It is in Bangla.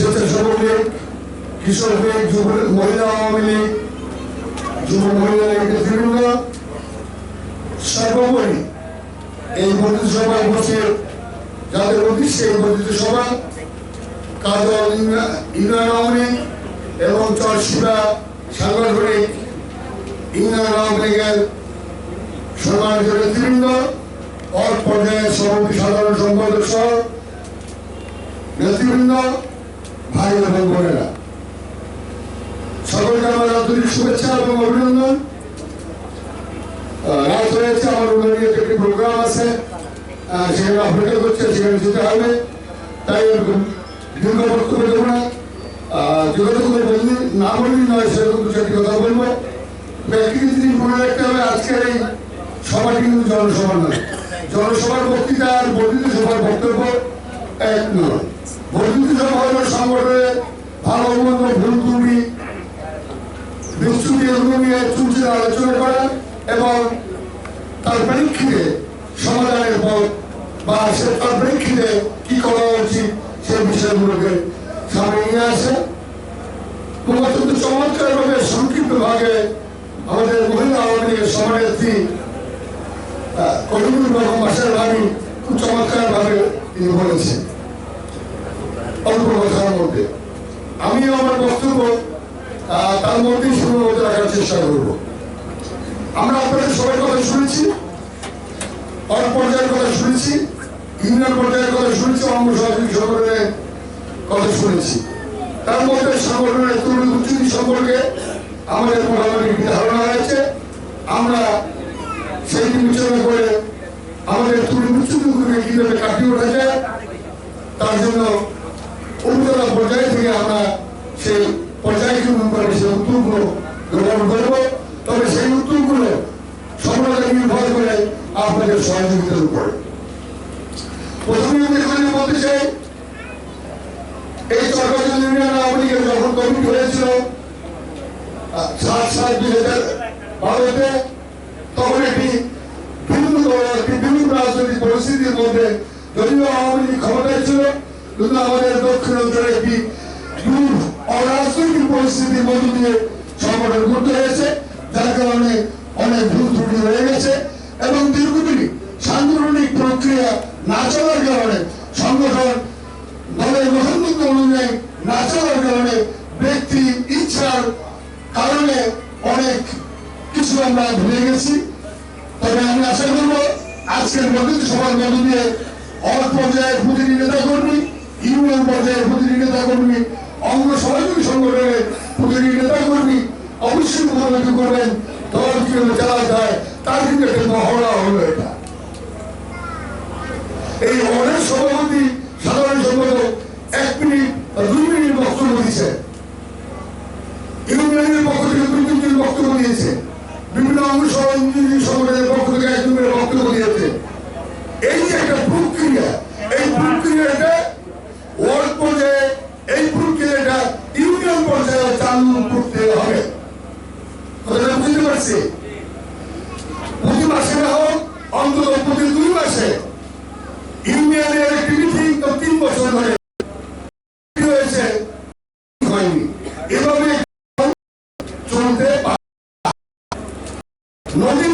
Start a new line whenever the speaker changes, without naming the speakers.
স্বেচ্ছাসেবক লীগ কৃষক লীগ যুব মহিলা আওয়ামী লীগ, যুব মহিলা লীগ নেতৃবৃন্দ সর্বোপরি এই বর্ধিত সভায় বসে যাদের উদ্দেশ্যে এই বর্ধিত সভা, কাজল ইউনিয়ন আওয়ামী এবং চরশিবা সাংগঠনিক ইউনিয়ন আওয়ামী লীগের সম্মানিত নেতৃবৃন্দ অল পর্যায়ের সভাপতি সাধারণ সম্পাদক সহ নেতৃবৃন্দ ভাই এবং বোনেরা। সকলকে আমার আন্তরিক শুভেচ্ছা এবং অভিনন্দন। রাত হয়েছে আমার উন্নয়নের একটি প্রোগ্রাম আছে। সেখানে অপেক্ষা করছে সেখানে যেতে হবে। তাই দীর্ঘ বক্তব্য দেবো না। যোগাযোগ করে বললি না বললি নয়, সেরকম কিছু একটি কথা বলব। ব্যক্তিকে মনে রাখতে হবে, আজকের এই সভাটি কিন্তু জনসভা নয়। জনসভার বক্তৃতা আর বর্ধিত সভার বক্তব্য এক নয়। সভা হলো সংগঠনের ভালো মন্দ ভুল ত্রুটি এগুলো নিয়ে চুলচে আলোচনা করা এবং তার প্রেক্ষিতে সমাধানের পথ বা সে তার প্রেক্ষিতে কি করা উচিত সেই বিষয়গুলোকে সামনে নিয়ে আসে। অত্যন্ত চমৎকার ভাবে সংক্ষিপ্ত ভাগে আমাদের মহিলা আওয়ামী লীগের সভানেত্রী কলিমুল রহমান বাসার ভাবি খুব চমৎকার ভাবে তিনি বলেছেন। মধ্যে। আমিও আমার বক্তব্য তার মধ্যেই হতে রাখার চেষ্টা করব। আমরা আপনাদের সবার কথা শুনেছি, অল পর্যায়ের কথা শুনেছি, ইউনিয়ন পর্যায়ের কথা শুনেছি, অঙ্গ সহযোগী সংগঠনের কথা শুনেছি। তার মধ্যে সংগঠনের তরুণ উচ্চতি সম্পর্কে আমাদের মোটামুটি ধারণা হয়েছে আমরা সেই বিবেচনা করে আমাদের তরুণ উচ্চতিগুলোকে কীভাবে কাটিয়ে ওঠা যায় তার জন্য উপজেলা পর্যায় থেকে আমরা সেই পর্যায়ক্রম করে সেই উত্তরগুলো গ্রহণ করব, তবে সেই উত্তরগুলো সফলতা নির্ভর করে আপনাদের সহযোগিতার উপরে। প্রথমে আমি এখানে বলতে চাই, এই চরকাজন ইউনিয়ন যখন কমিটি হয়েছিল সাত পরিস্থিতির মধ্য দিয়ে সংগঠন করতে হয়েছে, যার কারণে অনেক ভুল ত্রুটি হয়ে গেছে এবং দীর্ঘদিন সাংগঠনিক প্রক্রিয়া না চলার কারণে, সংগঠন দলের গ্রহণযোগ্য অনুযায়ী না চলার কারণে ব্যক্তি ইচ্ছার কারণে অনেক কিছু আমরা ভুলে গেছি। তবে আমি আশা করব আজকের বর্ধিত সভার মধ্য দিয়ে অল পর্যায়ের প্রতিটি নেতা কর্মী ইউনিয়ন পর্যায়ের প্রতিটি নেতা কর্মী অঙ্গ সহযোগী কর্মী উপলব্ধি করবেন দল কীভাবে চালা যায়, তার কিন্তু একটা মহড়া হলো এটা। এই অনেক সভাপতি সাধারণ সম্পাদক এক মিনিট দুই মিনিট বক্তব্য দিচ্ছে ইউনিয়নের পক্ষ থেকে দুই তিন দিন বক্তব্য দিয়েছে। বিভিন্ন সহযোগী সংগঠনের পক্ষ থেকে এক বক্তব্য দিয়েছে। এই যে একটা প্রক্রিয়া, এই প্রক্রিয়াটা ওয়ার্ড পর্যায়ে এই প্রক্রিয়াটা ইউনিয়ন পর্যায়ে চালু No le